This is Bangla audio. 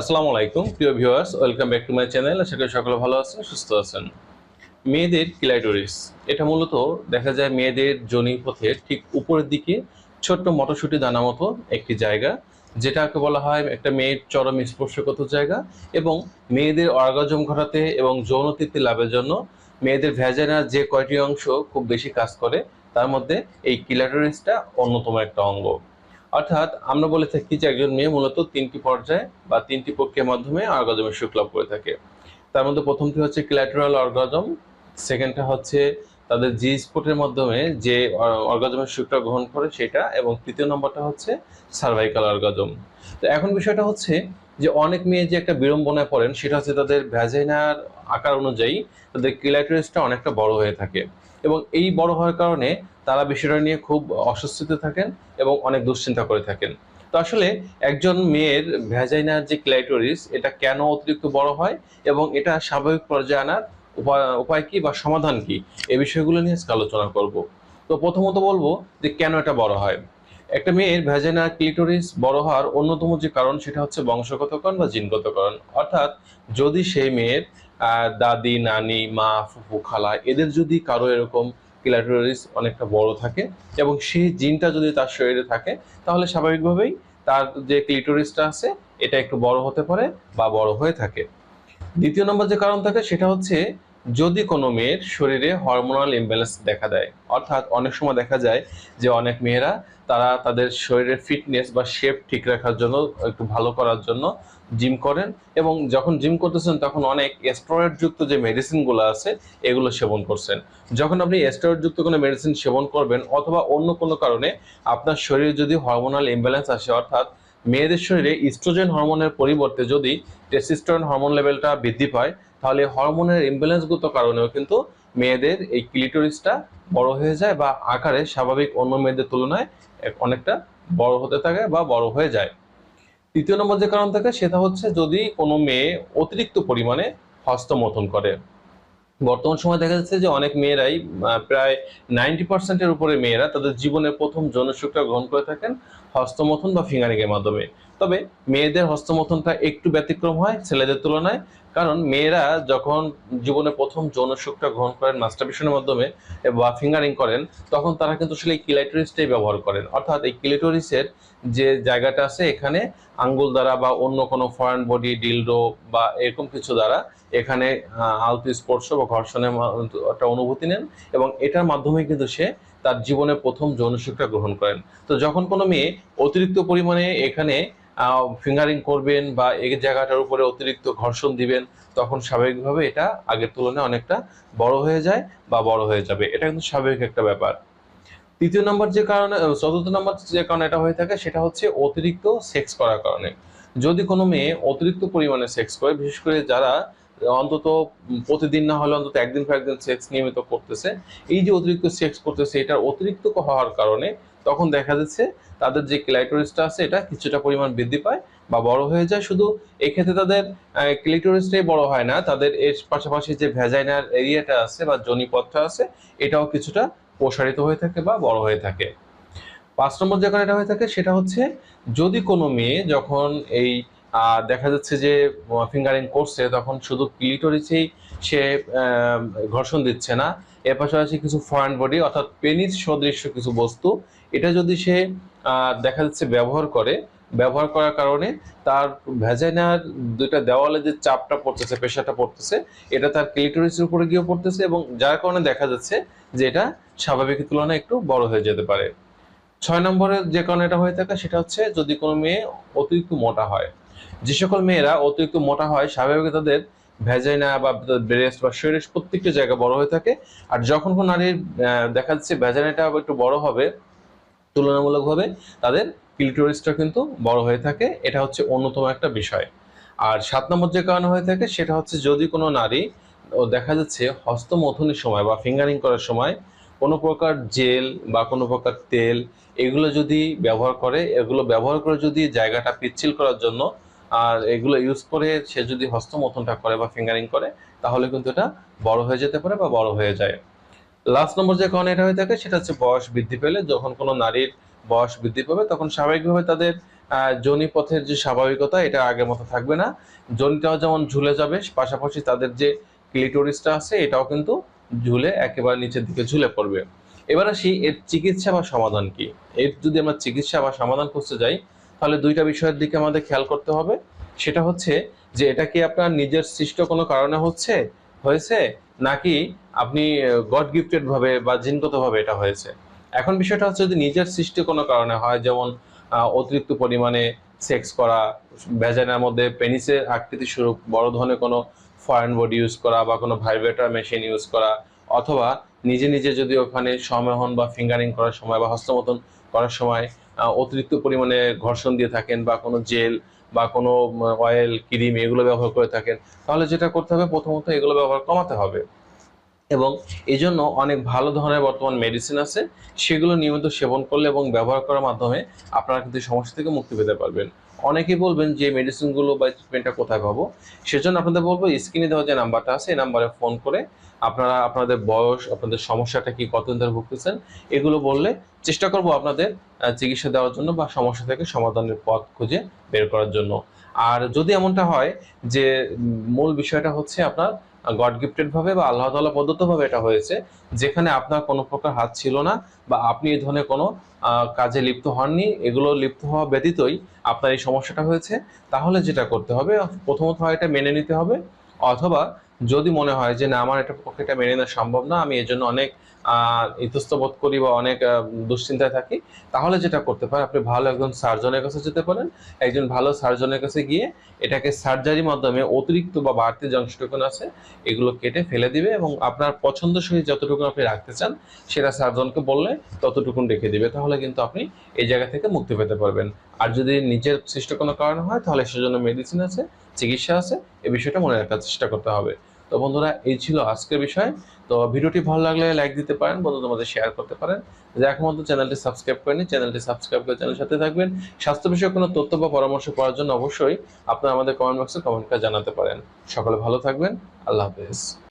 আসসালামু আলাইকুম, প্রিয় viewers, welcome back to my channel. আশা করি সকলে ভালো আছেন, সুস্থ আছেন। মেয়েদের ক্লাইটোরিস, এটা মূলত দেখা যায় মেয়েদের পথের ঠিক উপরের দিকে ছোট্ট মটরশুঁটি দানা মতো একটি জায়গা, যেটাকে বলা হয় একটা মেয়ের চরম স্পর্শগত জায়গা এবং মেয়েদের অর্গাজম ঘটাতে এবং যৌন তৃপ্তি লাভের জন্য মেয়েদের ভ্যাজানার যে কয়টি অংশ খুব বেশি কাজ করে, তার মধ্যে এই ক্লাইটোরিসটা অন্যতম একটা অঙ্গ। অর্থাৎ আমরা বলে থাকি যে একজন মেয়ে মূলত তিনটি পর্যায়ে বা তিনটি প্রক্রিয়ার মাধ্যমে অর্গাজমের সুখ লাভ করে থাকে। তার মধ্যে প্রথমটি হচ্ছে ক্ল্যাটারাল অর্গাজম সেকেন্ডটা হচ্ছে তাদের জি স্পটের মাধ্যমে যে অর্গাজমের সুখটা গ্রহণ করে সেটা, এবং তৃতীয় নম্বরটা হচ্ছে সার্ভাইকাল অর্গাজম তো এখন বিষয়টা হচ্ছে যে, অনেক মেয়ে যে একটা বিড়ম্বনায় পড়েন, সেটা হচ্ছে তাদের ভ্যাজাইনার আকার অনুযায়ী তাদের ক্লাইটোরিসটা অনেকটা বড় হয়ে থাকে। এবং এই বড় হওয়ার কারণে তারা বিষয়টা নিয়ে খুব অস্বস্তিতে থাকেন এবং অনেক দুশ্চিন্তা করে থাকেন। তো আসলে একজন মেয়ের ভ্যাজাইনার যে ক্লাইটোরিস এটা কেন অতিরিক্ত বড় হয়? এবং এটা স্বাভাবিক পর্যায়ে আনার উপায় উপায় কি বা সমাধান কি? এই বিষয়গুলো নিয়ে আজকে আলোচনা করব। তো প্রথমত বলব যে কেন এটা বড় হয়? একটা মেয়ের ভ্যাজাইনার ক্লিটোরিস বড় হওয়ার অন্যতম যে কারণ সেটা হচ্ছে বংশগত কারণ বা জিনগত কারণ অর্থাৎ যদি সেই মেয়ের দাদি, নানি, মা, ফুফু, খালা এদের যদি কারও এরকম ক্লাইটোরিস অনেকটা বড় থাকে এবং সেই জিনটা যদি তার শরীরে থাকে, তাহলে স্বাভাবিকভাবেই তার যে ক্লিটোরিসটা আছে, এটা একটু বড় হতে পারে বা বড় হয়ে থাকে। দ্বিতীয় নম্বর যে কারণ থাকে সেটা হচ্ছে যদি কোনো মেয়ের শরীরে হরমোনাল ইমব্যালেন্স দেখা দেয়, অর্থাৎ অনেক সময় দেখা যায় যে অনেক মেয়েরা তারা তাদের শরীরের ফিটনেস বা শেপ ঠিক রাখার জন্য, একটু ভালো করার জন্য জিম করেন এবং যখন জিম করতেছেন তখন অনেক যুক্ত যে মেডিসিনগুলো আছে এগুলো সেবন করছেন। যখন আপনি যুক্ত কোনো মেডিসিন সেবন করবেন অথবা অন্য কোনো কারণে আপনার শরীরে যদি হরমোনাল ইমব্যালেন্স আসে, অর্থাৎ মেয়েদের শরীরে ইস্ট্রোজেন হরমোনের পরিবর্তে যদি টেস্টোস্টেরন হরমোন লেভেলটা বৃদ্ধি পায়, তাহলে হরমোনের ইমব্যালেন্সগত কারণেও কিন্তু মেয়েদের এই ক্লিটোরিসটা বড় হয়ে যায় বা আকারে স্বাভাবিক অন্য মেয়েদের তুলনায় অনেকটা বড় হতে থাকে বা বড় হয়ে যায়। তৃতীয় নম্বর যে কারণ থাকে, সেটা হচ্ছে যদি কোনো মেয়ে অতিরিক্ত পরিমাণে হস্তমথন করে। বর্তমান সময় দেখা যাচ্ছে যে অনেক মেয়েরাই প্রায় নাইনটি পার্সেন্টের উপরে মেয়েরা তাদের জীবনের প্রথম যৌনসুখটা গ্রহণ করে থাকেন হস্তমথন বা ফিঙ্গারিং এর মাধ্যমে। তবে মেয়েদের হস্তমথনটা একটু ব্যতিক্রম হয় ছেলেদের তুলনায়, কারণ মেয়েরা যখন জীবনে প্রথম যৌন সুখটা গ্রহণ করেন মাস্টারবেশনের মাধ্যমে বা ফিঙ্গারিং করেন, তখন তারা কিন্তু আসলে এই কিলাইটোরিসটাই ব্যবহার করেন। অর্থাৎ এই কিলাইটোরিসের যে জায়গাটা আছে এখানে আঙ্গুল দ্বারা বা অন্য কোনো ফরেন বডি ডিলডো বা এরকম কিছু দ্বারা এখানে আলতু স্পর্শ বা ঘর্ষণের একটা অনুভূতি নেন এবং এটার মাধ্যমে কিন্তু সে তার জীবনে প্রথম যৌনসুখটা গ্রহণ করেন। তো যখন কোনো মেয়ে অতিরিক্ত পরিমাণে এখানে ফিঙ্গারিং করবেন বা এই জায়গাটার উপরে অতিরিক্ত ঘর্ষণ দিবেন, তখন স্বাভাবিকভাবে এটা আগের তুলনায় অনেকটা বড় হয়ে যায় বা বড় হয়ে যাবে। এটা কিন্তু স্বাভাবিক একটা ব্যাপার। তৃতীয় নম্বর যে কারণে চতুর্থ নম্বর যে কারণে এটা হয়ে থাকে, সেটা হচ্ছে অতিরিক্ত সেক্স করার কারণে। যদি কোনো মেয়ে অতিরিক্ত পরিমাণে সেক্স করে, বিশেষ করে যারা অন্তত প্রতিদিন না হলে অন্তত একদিন পর একদিন সেক্স নিয়মিত করতেছে। এই যে অতিরিক্ত সেক্স করতেছে, এটার অতিরিক্ত হওয়ার কারণে তখন দেখা যাচ্ছে তাদের যে ক্লাইটোরিসটা আছে, এটা কিছুটা পরিমাণ বৃদ্ধি পায় বা বড় হয়ে যায়। শুধু এক্ষেত্রে তাদের ক্লিটোরিসটাই বড় হয় না, তাদের এর পাশাপাশি যে ভ্যাজাইনার এরিয়াটা আছে বা জনিপথটা আছে, এটাও কিছুটা প্রসারিত হয়ে থাকে বা বড় হয়ে থাকে। পাঁচ নম্বর যখন এটা হয়ে থাকে, সেটা হচ্ছে যদি কোনো মেয়ে যখন এই দেখা যাচ্ছে যে ফিঙ্গারিং করছে, তখন শুধু ক্লিটোরিসেই সে ঘর্ষণ দিচ্ছে না। এর পাশাপাশি কিছু ফরেন বডি অর্থাৎ পেনিস সদৃশ্য কিছু বস্তু, এটা যদি সে দেখা যাচ্ছে ব্যবহার করে, ব্যবহার করার কারণে তার ভ্যাজাইনার দুইটা দেওয়ালে যে চাপটা পড়তেছে প্রেশারটা পড়তেছে, এটা তার ক্লিটোরিসের উপরে গিয়ে পড়তেছে এবং যার কারণে দেখা যাচ্ছে যে এটা স্বাভাবিকের তুলনায় একটু বড় হয়ে যেতে পারে। ছয় নম্বরের যে কারণে এটা হয়ে থাকে, সেটা হচ্ছে যদি কোনো মেয়ে অতিরিক্ত মোটা হয় যে সকল মেয়েরা অতিরিক্ত মোটা হয় স্বাভাবিক তাদের ভ্যাজাইনা বা ব্রেস্ট বা শরীরের প্রত্যেকটা জায়গা বড় হয়ে থাকে। আর যখন কোনো নারীর দেখা যাচ্ছে ভ্যাজাইনাটা একটু বড় হবে, তুলনামূলকভাবে তাদের ক্লিটোরিসটা কিন্তু বড় হয়ে থাকে। এটা হচ্ছে অন্যতম একটা বিষয়। আর সাত নম্বর যে কারণে হয়ে থাকে, সেটা হচ্ছে যদি কোনো নারী, ও দেখা যাচ্ছে হস্তমথনের সময় বা ফিঙ্গারিং করার সময় কোনো প্রকার জেল বা কোনো প্রকার তেল, এগুলো যদি ব্যবহার করে, এগুলো ব্যবহার করে যদি জায়গাটা পিচ্ছিল করার জন্য আর এগুলো ইউজ করে সে যদি হস্তমথনটা করে বা ফিঙ্গারিং করে, তাহলে কিন্তু এটা বড় হয়ে যেতে পারে বা বড় হয়ে যায়। লাস্ট নম্বর যে কারণে এটা হয়ে থাকে, সেটা হচ্ছে বয়স বৃদ্ধি পেলে যখন কোনো নারীর বয়স বৃদ্ধি পাবে, তখন স্বাভাবিকভাবে তাদের যোনিপথের যে স্বাভাবিকতা, এটা আগের মতো থাকবে না। যোনিটাও যেমন ঝুলে যাবে, পাশাপাশি তাদের যে ক্লিটোরিসটা আছে, এটাও কিন্তু ঝুলে একেবারে নিচের দিকে ঝুলে পড়বে। এবার আসি, এর চিকিৎসা বা সমাধান কি? এর যদি আমরা চিকিৎসা বা সমাধান করতে যাই তাহলে দুইটা বিষয়ের দিকে আমাদের খেয়াল করতে হবে। সেটা হচ্ছে যে এটা কি আপনার নিজের সৃষ্ট কোনো কারণে হচ্ছে, হয়েছে? নাকি আপনি গড গিফটেড ভাবে বা জিনগত ভাবে এটা হয়েছে? এখন বিষয়টা হচ্ছে যদি নিজের সৃষ্টি কোনো কারণে হয়, যেমন অতিরিক্ত পরিমাণে সেক্স করা ভেজানের মধ্যে পেনিসের আকৃতি স্বরূপ, বড় ধরনের কোনো ফরেন বডি ইউজ করা বা কোনো ভাইব্রেটর মেশিন ইউজ করা, অথবা নিজে নিজে যদি ওখানে সমহন বা ফিঙ্গারিং করার সময় বা হস্তমতন করার সময় অতিরিক্ত পরিমাণে ঘর্ষণ দিয়ে থাকেন বা কোনো জেল বা কোনো অয়েল ক্রিম এগুলো ব্যবহার করে থাকেন, তাহলে যেটা করতে হবে প্রথমত এগুলো ব্যবহার কমাতে হবে। এবং এই জন্য অনেক ভালো ধরনের বর্তমান মেডিসিন আছে, সেগুলো নিয়মিত সেবন করলে এবং ব্যবহার করার মাধ্যমে আপনারা কিন্তু সমস্যা থেকে মুক্তি পেতে পারবেন। অনেকেই বলবেন যে মেডিসিনগুলো বা ট্রিটমেন্টটা কোথায় পাবো? সেজন্য আপনাদের বলব স্ক্রিনে দেওয়া যে নাম্বারটা আছে, এই নাম্বারে ফোন করে আপনারা আপনাদের বয়স, আপনাদের সমস্যাটা কি, কতদিন ধরে ভুগতেছেন, এগুলো বললে চেষ্টা করব আপনাদের চিকিৎসা দেওয়ার জন্য বা সমস্যা থেকে সমাধানের পথ খুঁজে বের করার জন্য। আর যদি এমনটা হয় যে মূল বিষয়টা হচ্ছে আপনার গড গিফটেড ভাবে বা আল্লাহ তাআলা প্রদত্ত ভাবে এটা হয়েছে, যেখানে আপনার কোনো প্রকার হাত ছিল না বা আপনি এই ধরনের কোনো কাজে লিপ্ত হননি, এগুলো লিপ্ত হওয়া ব্যতীতই আপনার এই সমস্যাটা হয়েছে, তাহলে যেটা করতে হবে, প্রথমত হয় এটা মেনে নিতে হবে, অথবা যদি মনে হয় যে না, আমার এটা পক্ষে এটা মেনে নেওয়া সম্ভব না, আমি এর জন্য অনেক আহ, ইতস্ত বোধ করি বা অনেক দুশ্চিন্তায় থাকি তাহলে যেটা করতে পারেন আপনি ভালো একজন সার্জনের কাছে যেতে পারেন। একজন ভালো সার্জনের কাছে গিয়ে এটাকে সার্জারির মাধ্যমে অতিরিক্ত বা বাড়তি যে অংশটুকুন আছে এগুলো কেটে ফেলে দিবে এবং আপনার পছন্দ পছন্দসই যতটুকু আপনি রাখতে চান সেটা সার্জনকে বললে ততটুকুন রেখে দিবে। তাহলে কিন্তু আপনি এই জায়গা থেকে মুক্তি পেতে পারবেন। আর যদি নিজের সৃষ্ট কোনো কারণ হয় তাহলে সেজন্য মেডিসিন আছে চিকিৎসা আছে এই বিষয়টা মনে রাখার চেষ্টা করতে হবে। তো বন্ধুরা এই ছিল আজকের বিষয়। তো ভিডিওটি ভালো লাগলে লাইক দিতে পারেন, বন্ধু তোমাদের শেয়ার করতে পারেন। যে এখন পর্যন্ত চ্যানেলটি সাবস্ক্রাইব করেনি চ্যানেলটি সাবস্ক্রাইব করে চ্যানেলের সাথে থাকবেন। স্বাস্থ্য বিষয়ে কোনো তথ্য বা পরামর্শ পাওয়ার জন্য অবশ্যই আপনারা আমাদের কমেন্ট বক্সে কমেন্ট করে জানাতে পারেন। সকলে ভালো থাকবেন, আল্লাহ হাফেজ।